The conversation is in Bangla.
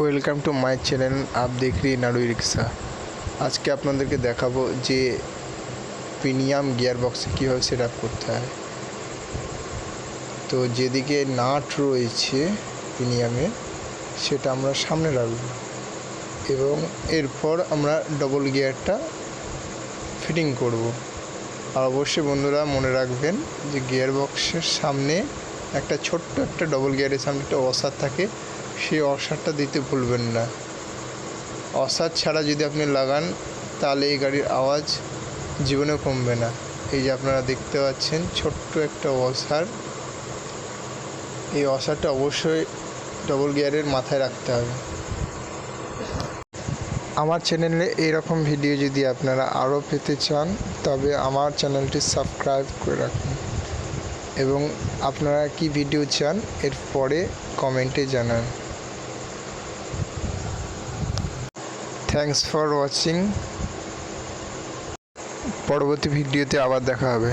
ওয়েলকাম টু মাই চ্যানেল, আপ দেখরি নাড়ুই রিক্সা। আজকে আপনাদেরকে দেখাবো যে প্রিমিয়াম গিয়ার বক্সে কীভাবে সেট আপ করতে হয়। তো যেদিকে নাট রয়েছে প্রিমিয়ামে, সেটা আমরা সামনে রাখব এবং এরপর আমরা ডবল গিয়ারটা ফিটিং করব। আর অবশ্যই বন্ধুরা মনে রাখবেন যে গিয়ার বক্সের সামনে একটা ছোট্ট একটা ডবল গিয়ারের সামনে একটা অসার থাকে। সেই অসারটা দিতে ভুলবেন না। অসার ছাড়া যদি আপনি লাগান, তাহলে এই গাড়ির আওয়াজ জীবনে কমবে না। এই যে আপনারা দেখতে পাচ্ছেন, ছোট্ট একটা অসার। এই অসারটা অবশ্যই ডবল গিয়ারের মাথায় রাখতে হবে। আমার চ্যানেলে এইরকম ভিডিও যদি আপনারা আরও পেতে চান, তবে আমার চ্যানেলটি সাবস্ক্রাইব করে রাখুন। এবং আপনারা কি ভিডিও চান, এর পরে কমেন্টে জানান। থ্যাংকস ফর ওয়াচিং পরবর্তী ভিডিওতে আবার দেখা হবে।